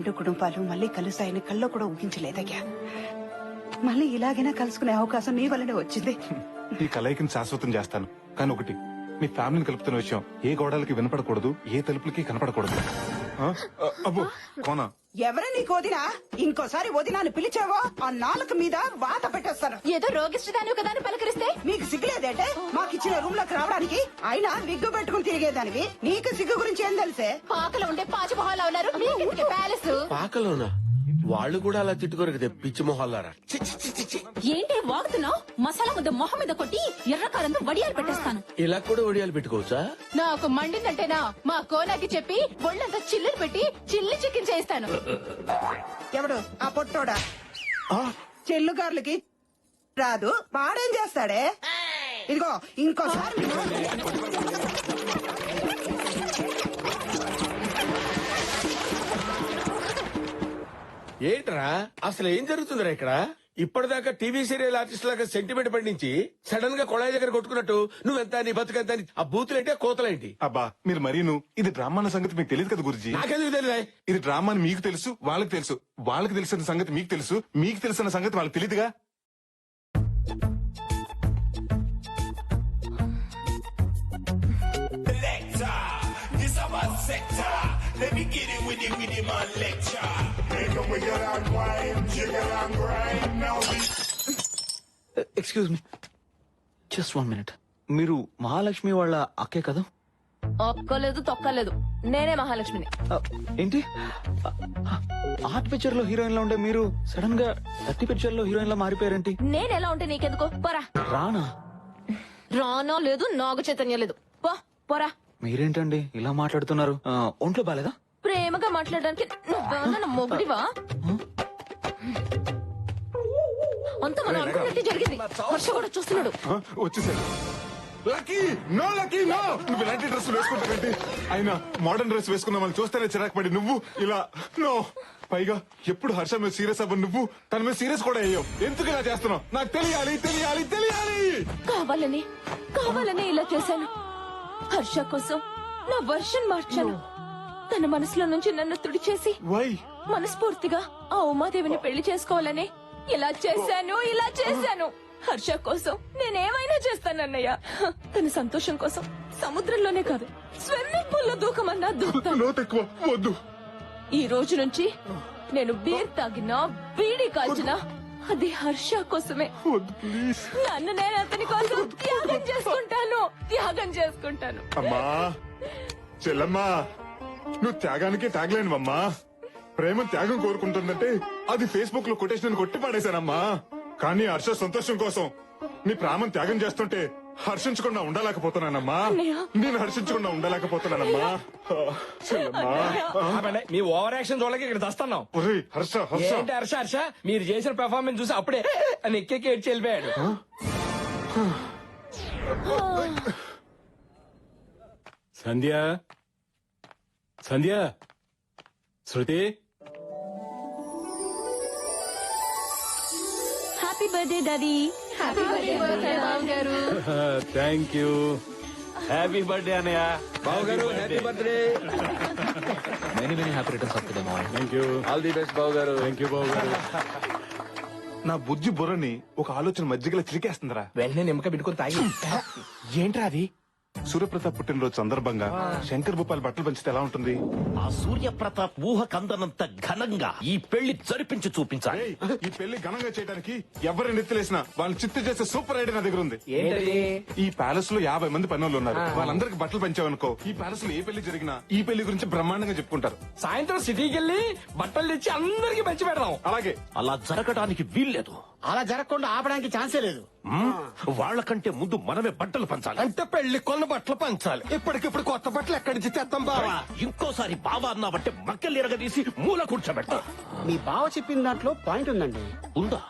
రెండు కుటుంబాలు మళ్ళీ కలుస్తాయని కల్లో కూడా ఊహించలేదయ్యా. మళ్ళీ ఇలాగైనా కలుసుకునే అవకాశం నీ వల్లనే వచ్చింది. ఈ కలయికని శాశ్వతం చేస్తాను. కానీ ఒకటి మీ ఫ్యామిలీని కలుపుతున్న విషయం ఏ గోడలకి వినపడకూడదు ఏ తలుపులకి కనపడకూడదు? ఆ? ఆ, అబ్బో కోనా. ఎవరే నీకు వదినా? ఇంకోసారి వదినాన్ని పిలిచావో ఆ నాలుక మీద వాత పెట్టేస్తాను. ఏదో రోగిష్టిదాని కదా అని పలకరిస్తే? నీకు సిగ్గులేదంటే? మాకు ఇచ్చిన రూమ్లోకి రావడానికి అయినా విగ్గు పెట్టుకుని తిరిగేదానివి. నీకు సిగ్గు గురించి ఏం తెలిసే? పాకలో ఉండే ఉన్నారు పాకలోనా? వాళ్ళు కూడా అలా తిట్టుకోరు కదా పిచ్చి మొహాలారా. ఏంటి వాగుతున్నావు? మసాలా ముద్ద మొహం మీద కొట్టి ఎర్రకారంతో వడియాలు పెట్టేస్తాను. ఇలా కూడా ఒడియాలు పెట్టుకోవచ్చా? నాకు మండిందంటేనా? మా కోనాకి చెప్పి ఒళ్ళంతా చిల్లులు పెట్టి చిల్లి చికెన్ చేస్తాను ఎవడు? ఆ పొట్టోడా? చెల్లుగార్లకి? రాదు వాడేం చేస్తాడే? ఇదిగో ఇంకోసారి. ఏంట్రా? అసలు ఏం జరుగుతుందిరా ఇక్కడ? ఇప్పటిదాకా టీవీ సీరియల్ ఆర్టిస్ట్ లాగా సెంటిమెంట్ పండించి సడన్గా కొళాయి దగ్గర కొట్టుకున్నట్టు నువ్వెంత నీ బతుకెంత అని ఆ బూతులేంటి కోతలేంటి? అబ్బా మీరు మరీను ఇది డ్రామా అన్న సంగతి మీకు తెలియదు కదా గురుజీ? నాకెందుకు తెలియదా ఇది డ్రామా అని మీకు తెలుసు వాళ్ళకి తెలుసు. వాళ్ళకి తెలిసిన సంగతి మీకు తెలుసు మీకు తెలిసిన సంగతి వాళ్ళకి తెలియదుగా sector. Let me get it with it with him on lecture. Make a wiggle and wine, jiggle and grind. Now we excuse me just one minute మీరు మహాలక్ష్మి వాళ్ళ అక్కే కదా? ఒక్కలేదు తొక్కలేదు. నేనే మహాలక్ష్మిని. Uh, ఏంటి? ఆర్ట్ పిక్చర్లో హీరోయిన్లో ఉండే మీరు సడన్గా థర్టీ పిక్చర్లో హీరోయిన్ లా మారిపోయారేంటి? నేను ఎలా ఉంటే నీకెందుకో? పోరా. రానా? రానో లేదు నాగు చైతన్యం లేదు. పో పోరా. మీరేంటండి ఇలా మాట్లాడుతున్నారు? ఆ, ఒంట్లో బాలేదా? ప్రేమగా మాట్లాడడానికి నువ్వేమన్నా నా మొగుడివా? అంత మనం అనుకున్నట్టు జరిగింది. హర్ష కూడా చూస్తున్నాడు. ఆ, వచ్చేసారు లక్కీ నో లక్కీ నో. నువ్వు ఇలాంటి డ్రెస్ వేసుకుంటావేంటి అయినా మోడర్న్ డ్రెస్ వేసుకున్నా చూస్తేనే చిరాకు పడి నువ్వు ఇలా నో. పైగా ఎప్పుడు హర్ష మీద సీరియస్ అవ్వ నువ్వు తన మీద సీరియస్ కూడా అయ్యావు. ఎందుకు ఇలా చేస్తున్నావు? నాకు తెలియాలి తెలియాలి తెలియాలి. కావాలని కావాలని ఇలా చేశాను. హర్ష కోసం నా వర్షన్ మార్చాను. తన మనసులో నుంచి నన్ను తుడిచేసి వై? మనస్ఫూర్తిగా ఆ ఉమాదేవిని పెళ్ళి చేసుకోవాలని ఇలా చేశాను ఇలా చేశాను. హర్ష కోసం నేనేమైనా చేస్తానన్నయ్య తన సంతోషం కోసం సముద్రంలోనే కాదు స్విమ్మింగ్ పూల్లో దూకమన్నా దూకుతాను. వద్దు. ఈ రోజు నుంచి నేను బీర్ తాగినా బీడీ కాల్చినా అది హర్ష కోసమే. వద్దు ప్లీజ్. నన్ను నేను అతని కోసం త్యాగం చేసుకుంటాను. త్యాగం చేసుకుంటాను. అమ్మా చెల్లమ్మా నువ్వు త్యాగానికి త్యాగలేనివమ్మా ప్రేమ త్యాగం కోరుకుంటుందంటే అది ఫేస్బుక్లో కొటేషన్ కొట్టి పాడేశానమ్మా. కానీ హర్ష సంతోషం కోసం నీ ప్రాణం త్యాగం చేస్తుంటే హర్షించకుండా ఉండలేకపోతున్నానమ్మా. నేను హర్షించకుండా ఉండలేకపోతున్నానమ్మా. చెల్లమ్మా. ఆపండి. మీ ఓవర్ యాక్షన్ చూడలేక ఇక్కడ దస్తున్నాం. ఒరేయ్, హర్ష హర్ష. ఏంటి హర్ష హర్ష? మీరు చేసిన పెర్ఫార్మెన్స్ చూసి అప్పుడే అని ఎక్కెక్కి ఏడ్చి వెళ్ళిపోయాడు. Sandhya? Sandhya? Shruti? Happy birthday daddy thank you happy birthday అనయ్య బావగారు happy birthday many many happy returns of day మావయ్య thank you all the best బావగారు. థ్యాంక్ యూ బాబు గారు నా బుజ్జి బుర్రని ఒక ఆలోచన మధ్యగల చిలికేస్తుందిరా వెంటనే నిమ్మక పెట్టుకుని తాగి. ఏంట్రా అది? సూర్యప్రతాప్ పుట్టినరోజు సందర్భంగా శంకర్ భూపాల్ బట్టలు పంచితే ఎలా ఉంటుంది? ఆ సూర్యప్రతాప్ ఊహ కందనంత ఘనంగా ఈ పెళ్ళి జరిపించి చూపించాలి. ఏయ్, ఈ పెళ్ళి ఘనంగా చేయడానికి ఎవరిని నెత్తిలేసినా వాళ్ళని చిత్తు చేసే సూపర్ ఐడియా నా దగ్గర ఉంది. ఏంటది? ఈ ప్యాలెస్లో యాభై మంది పనులు ఉన్నారు. వాళ్ళందరికి బట్టలు పంచావనుకో ఈ ప్యాలెస్లో ఏ పెళ్ళి జరిగినా ఈ పెళ్ళి గురించి బ్రహ్మాండంగా చెప్పుకుంటారు. సాయంత్రం సిటీకి వెళ్ళి బట్టలు తెచ్చి అందరికి పంచి పెడదాం. అలాగే. అలా జరగడానికి వీల్లేదు. అలా జరగకుండా ఆపడానికి ఛాన్సే లేదు? వాళ్ళకంటే ముందు మనమే బట్టలు పంచాలి. అంటే పెళ్ళి కొన్న బట్టలు పంచాలి. ఇప్పటికిప్పుడు కొత్త బట్టలు ఎక్కడి నుంచి తెస్తాం బావా? ఇంకోసారి బావా అన్నావంటే మక్కలు ఎరగదీసి మూల కూర్చోబెట్ట మీ బావ చెప్పిన దాంట్లో పాయింట్ ఉందండి. ఉందా?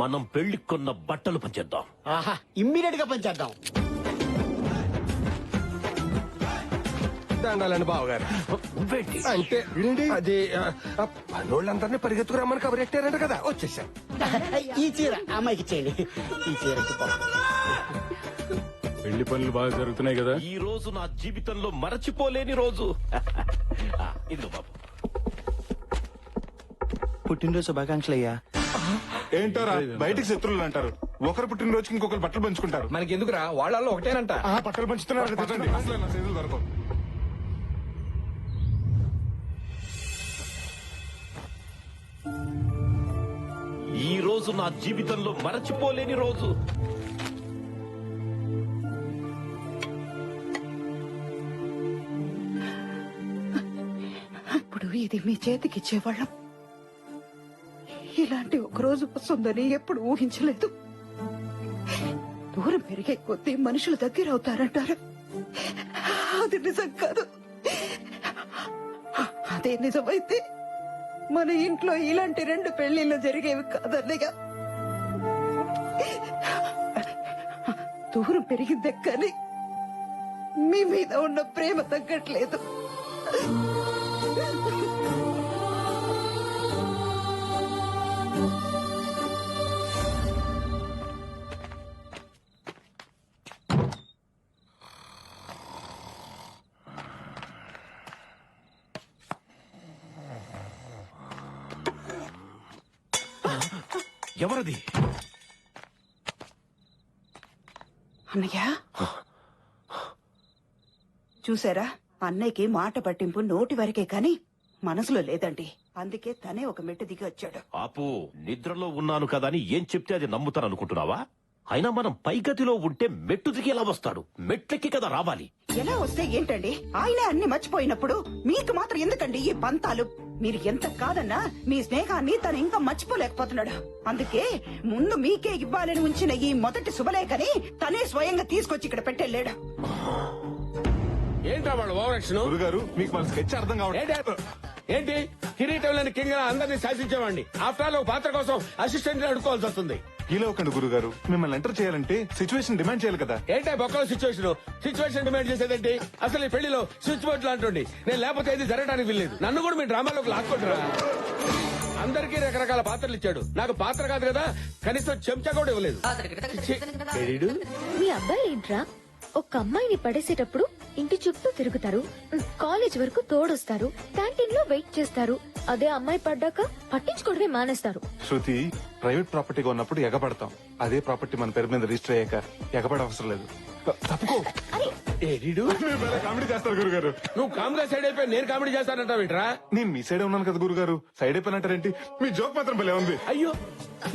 మనం పెళ్ళి కొన్న బట్టలు పంచేద్దాం. ఆహా ఇమ్మీడియట్గా పనిచేద్దాం దండాలండి బావగారు. అంటే అది పనోళ్ళందరినీ పరిగెత్తుకురమ్మని కబురెట్టారంట కదా. వచ్చేసాం. ఈ చీర అమ్మాయికి ఇచ్చేయండి. ఈ చీర పెళ్ళి పనులు బాగా జరుగుతున్నాయి కదా. ఈ రోజు నా జీవితంలో మరచిపోలేని రోజు. ఆ, ఇదిగో బాబు. పుట్టినరోజు శుభాకాంక్షలు అయ్యా. ఏంటోరా? బయటికి శత్రువులు అంటారు. ఒకరు పుట్టినరోజుకి ఇంకొకరు బట్టలు పంచుకుంటారు. మనకి ఎందుకురా వాళ్ళల్లో ఒకటేనంట. ఆ బట్టలు పంచుతున్నారు రోజు నా జీవితంలో మరచిపోలేని రోజు. ఇప్పుడు ఇది మీ చేతికి ఇచ్చేవాళ్ళం ఇలాంటి ఒక రోజు వస్తుందని ఎప్పుడు ఊహించలేదు. దూరం పెరిగే కొద్దీ మనుషులు దగ్గర అవుతారంటారు. అది నిజం కాదు. అదే నిజమైతే మన ఇంట్లో ఇలాంటి రెండు పెళ్ళిళ్ళు జరిగేవి కాదన్నయ్యా. దూరం పెరిగిందే కానీ మీ మీద ఉన్న ప్రేమ తగ్గట్లేదు. ఎవరది? అన్నయ్య? చూసారా? అన్నయ్యకి మాట పట్టింపు నోటి వరకే కాని మనసులో లేదండి. అందుకే తనే ఒక మెట్టు దిగి వచ్చాడు. ఆపు నిద్రలో ఉన్నాను కదా అని ఏం చెప్తే అది నమ్ముతాను అనుకుంటున్నావా అయినా మనం పైగతిలో ఉంటే మెట్టు దిగి ఎలా వస్తాడు? మెట్లెక్కి కదా రావాలి. ఎలా వస్తే ఏంటండి? ఆయనే అన్ని మర్చిపోయినప్పుడు మీకు మాత్రం ఎందుకండి ఈ పంతాలు? మీరు ఎంత కాదన్నా మీ స్నేహాన్ని తను ఇంకా మర్చిపోలేకపోతున్నాడు. అందుకే ముందు మీకే ఇవ్వాలని ఉంచిన ఈ మొదటి శుభలేఖని తనే స్వయంగా తీసుకొచ్చి ఇక్కడ పెట్టెళ్ళాడు. ఏంట్రా వాళ్ళు ఓవర్ యాక్షన్? గురుగారు మీకు మన స్కెచ్ అర్థం కావట్లేదు. ఏంటి? కిరీటం లేని కింగ్ అందరినీ శాసించేవాడిని. ఆఫ్టర్ ఆల్ ఒక పాత్ర కోసం అసిస్టెంట్ అడుకోవాల్సి వస్తుంది. ఇలా ఒకండి గురుగారు మిమ్మల్ని ఎంటర్ చేయాలంటే సిచ్యువేషన్ డిమాండ్ చేయాలి కదా. ఏంటో బొక్కల సిచ్యువేషన్ సిచ్యువేషన్ డిమాండ్ చేసేదేంటి? అసలు ఈ పెళ్ళిలో స్విచ్ బోర్డు లాంటి నేను లేకపోతే ఇది జరగడానికి వీల్లేదు. నన్ను కూడా మీ డ్రామాలోకి లాక్కుంటారా అందరికీ రకరకాల పాత్రలు ఇచ్చాడు. నాకు పాత్ర కాదు కదా కనీసం చెంచా కూడా ఇవ్వలేదు? మీ అబ్బాయి ఏంట్రా? ఒక అమ్మాయిని పడేసేటప్పుడు ఇంటి చుట్టూ తిరుగుతారు. కాలేజ్ వరకు తోడొస్తారు. లో వెయిట్ చేస్తారు. అదే అమ్మాయి పడ్డాక పట్టించుకోవడమే మానేస్తారు. శృతి ప్రైవేట్ ప్రాపర్టీగా ఉన్నప్పుడు ఎగబడతాం. అదే ప్రాపర్టీ మన పేరు మీద రిజిస్టర్ అయ్యాక ఎగబడ అవసరం లేదు. తప్పుకో. ఏడీడు? కామెడీ చేస్తారు గురుగారు. నువ్వు కామ్గా సైడ్ అయిపోయి నేను కామెడీ చేస్తానంటావేంట్రా నేను మీ సైడే ఉన్నాను కదా గురుగారు. సైడ్ అయిపోయినట్టారేంటి మీ జోక్ మాత్రం భలే ఉంది. అయ్యో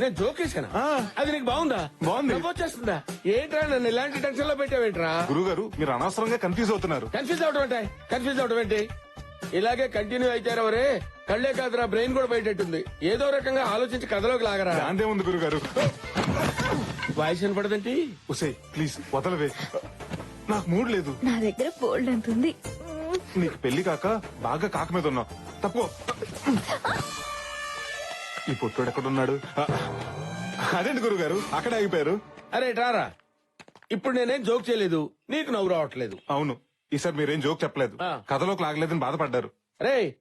నేను ఆ. అది నీకు బాగుందా? బాగుంది. వచ్చేస్తుందా? ఏంట్రా నన్ను ఇలాంటి టెన్షన్లో పెట్టావేంట్రా? గురుగారు మీరు అనవసరంగా కన్ఫ్యూజ్ అవుతున్నారు. కన్ఫ్యూజ్ అవడం ఏంటి కన్ఫ్యూజ్ అవడం ఏంటి? ఇలాగే కంటిన్యూ అయితారవరే కళ్ళే కాదురా బ్రెయిన్ కూడా బయటెట్టుంది ఏదో రకంగా ఆలోచించి కథలోకి లాగరా. దాందే ఉంది గురుగారు. వాయిస్ వినపడదండి ఉసే ప్లీజ్ వదలవే. నాకు మూడ్ లేదు. నా దగ్గర బోల్డ్ అంత ఉంది. నీకు పెళ్ళి కాక బాగా కాక మీద ఉన్నావు. తప్పుకో. ఈ పుట్టోడు ఎక్కడున్నాడు? అదేంటి గురుగారు? అక్కడ ఆగిపోయారు. అరే రారా. ఇప్పుడు నేనేం జోక్ చేయలేదు. నీకు నవ్వు రావట్లేదు. అవును. ఈసారి మీరేం జోక్ చెప్పలేదు. ఆ. కథలోకి లాగలేదని బాధపడ్డారు. రే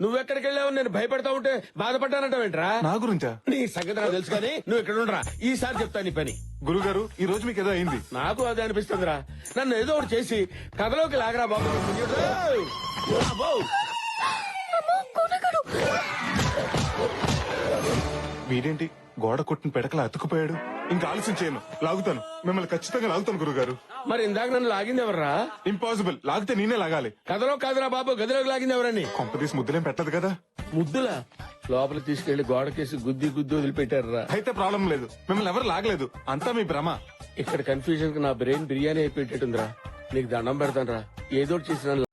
నువ్వెక్కడికి వెళ్ళావు నేను భయపడతా ఉంటే బాధపడ్డానంటావేంట్రా? నా గురించా? నీ సంగతి నాకు తెలుసు కానీ నువ్వు ఇక్కడ ఉండరా. ఈసారి చెప్తా నీ పని. గురుగారు ఈ రోజు మీకు ఏదో అయింది. నాకు అదే అనిపిస్తుందిరా. నన్ను ఏదో ఒకటి చేసి కథలోకి లాగరా బాబు. అబ్బో! వీడేంటి? గోడ కొట్టిన పెడకలా అతుకుపోయాడు ఇంకా ఆలస్యం చేయను. లాగుతాను. మిమ్మల్ని ఖచ్చితంగా లాగుతాను గురుగారు. మరి ఇందాక నన్ను లాగింది ఎవర్రా? ఇంపాసిబుల్ లాగితే నేనే లాగాలి. కథలో కాదురా బాబు గదిలోకి లాగింది ఎవరని? కొంపదీసి ముద్దులేం పెట్టదు కదా? ముద్దులా? లోపల తీసుకెళ్ళి గోడకేసి గుద్ది గుద్ది వదిలిపెట్టారురా. అయితే ప్రాబ్లం లేదు. మిమ్మల్ని ఎవరు లాగలేదు. అంతా మీ భ్రమ. ఇక్కడ కన్ఫ్యూజన్కి నా బ్రెయిన్ బిర్యానీ అయిపోయేటట్టుందిరా. నీకు దండం పెడతాను రా ఏదో ఒకటి చేసి నన్ను